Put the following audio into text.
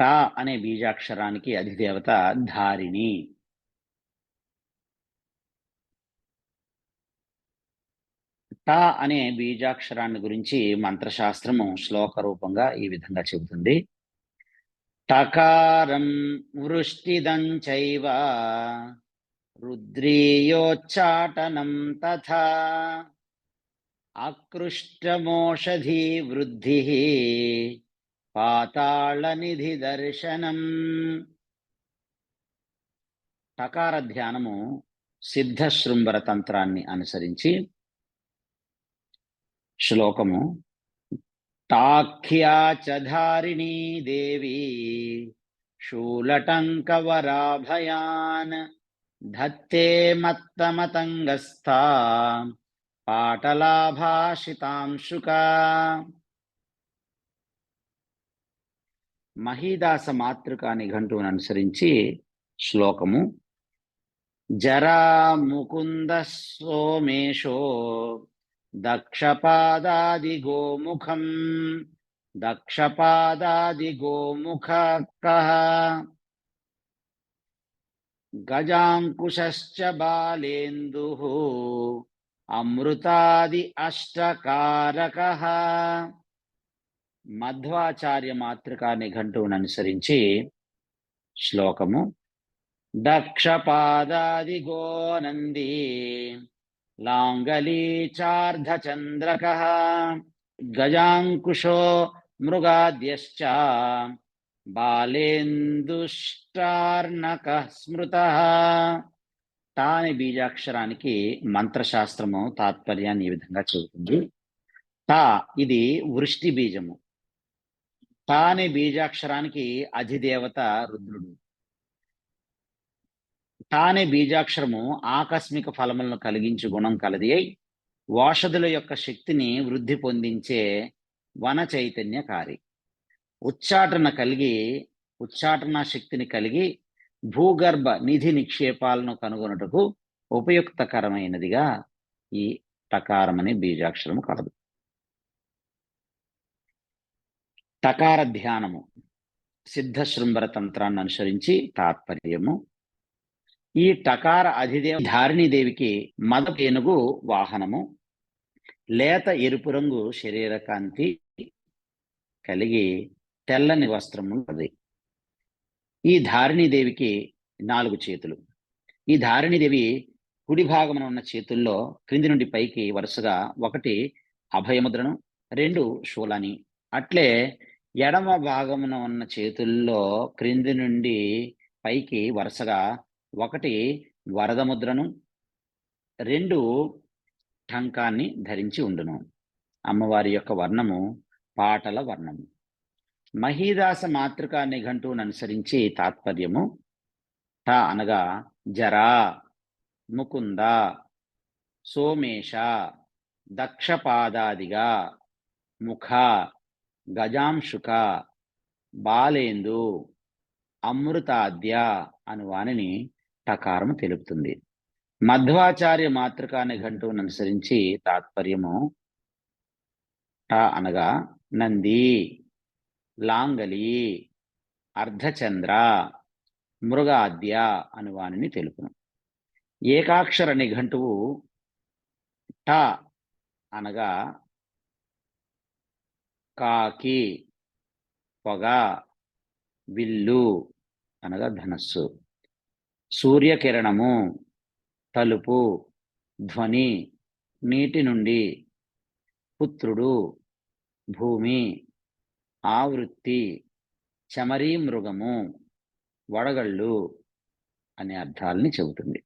ట అనే బీజాక్షరానికి అధిదేవత ధారిణి. ట అనే బీజాక్షరాన్ని గురించి మంత్రశాస్త్రము శ్లోక రూపంగా ఈ విధంగా చెబుతుంది. టకారం వృష్టిదం చైవ రుద్రీయోచ్చాటనం తథా అకృష్టమోషధి వృద్ధి పాతాళనిధి దర్శనం టకార ధ్యానము సిద్ధశృంభర తంత్రాన్ని అనుసరించి శ్లోకము టాఖ్యా దేవి శూలటంకవరాభయాన్ ధత్తే మత్తమతంగస్థా పాటలాభాషితాంశుకా. మహీదాస మాతృక నిఘంటువును అనుసరించి శ్లోకము. జరా ముకుంద సోమేశో దక్షపాదాది గోముఖం దక్షపాదాది గోముఖ గజాంకుశ్చ బాలేందు అమృతాది అష్టకారక మధ్వాచార్య మాతృకా నిఘంటువును అనుసరించి శ్లోకము. దక్షపాదాది గోనంది లాంగలీచార్ధచంద్రక గజాంకుశో మృగాద్యశ్చ బాలేందుష్టార్ణక స్మృత. తాని బీజాక్షరానికి మంత్రశాస్త్రము తాత్పర్యాన్ని ఈ విధంగా చెబుతుంది. తా ఇది వృష్టి బీజము. తాని బీజాక్షరానికి అధిదేవత రుద్రుడు. తానే బీజాక్షరము ఆకస్మిక ఫలములను కలిగించు గుణం కలది అయి ఓషధుల యొక్క శక్తిని వృద్ధి పొందించే వన చైతన్యకారి. ఉచ్చాటన కలిగి ఉచ్చాటన శక్తిని కలిగి భూగర్భ నిధి నిక్షేపాలను కనుగొనుటకు ఉపయుక్తకరమైనదిగా ఈ టకారం అనే బీజాక్షరము కలదు. టకార ధ్యానము సిద్ధశృంభర తంత్రాన్ని అనుసరించి తాత్పర్యము. ఈ టకార అధిదేవ ధారిణీదేవికి మద ఏనుగు వాహనము లేత ఎరుపు రంగు శరీర కాంతి కలిగి తెల్లని వస్త్రము అది ఈ ధారిణీదేవికి నాలుగు చేతులు. ఈ ధారిణీదేవి కుడి భాగమున ఉన్న చేతుల్లో క్రింది నుండి పైకి వరుసగా ఒకటి అభయముద్రను రెండు శూలని అట్లే ఎడమ భాగమున ఉన్న చేతుల్లో క్రింది నుండి పైకి వరుసగా ఒకటి వరద ముద్రను రెండు టంకాన్ని ధరించి ఉండును. అమ్మవారి యొక్క వర్ణము పాటల వర్ణము. మహీదాస మాతృకా నిఘంటువును అనుసరించి తాత్పర్యము. ట అనగా జరా ముకుంద సోమేష దక్షపాదాదిగా ముఖ గజాంశుక బాలేందు అమృతాద్య అను వాణిని టకారము తెలుపుతుంది. మధ్వాచార్య మాతృకా నిఘంటువును అనుసరించి తాత్పర్యము ట అనగా నంది లాంగలి అర్ధచంద్ర మృగాద్య అను వాణిని తెలుపును. ఏకాక్షర నిఘంటువు ట అనగా కాకి పొగ విల్లు అనగా ధనస్సు. సూర్యకిరణము తలుపు ధ్వని నీటి నుండి పుత్రుడు భూమి ఆవృత్తి చమరీ మృగము వడగళ్ళు అనే అర్థాలని చెబుతుంది.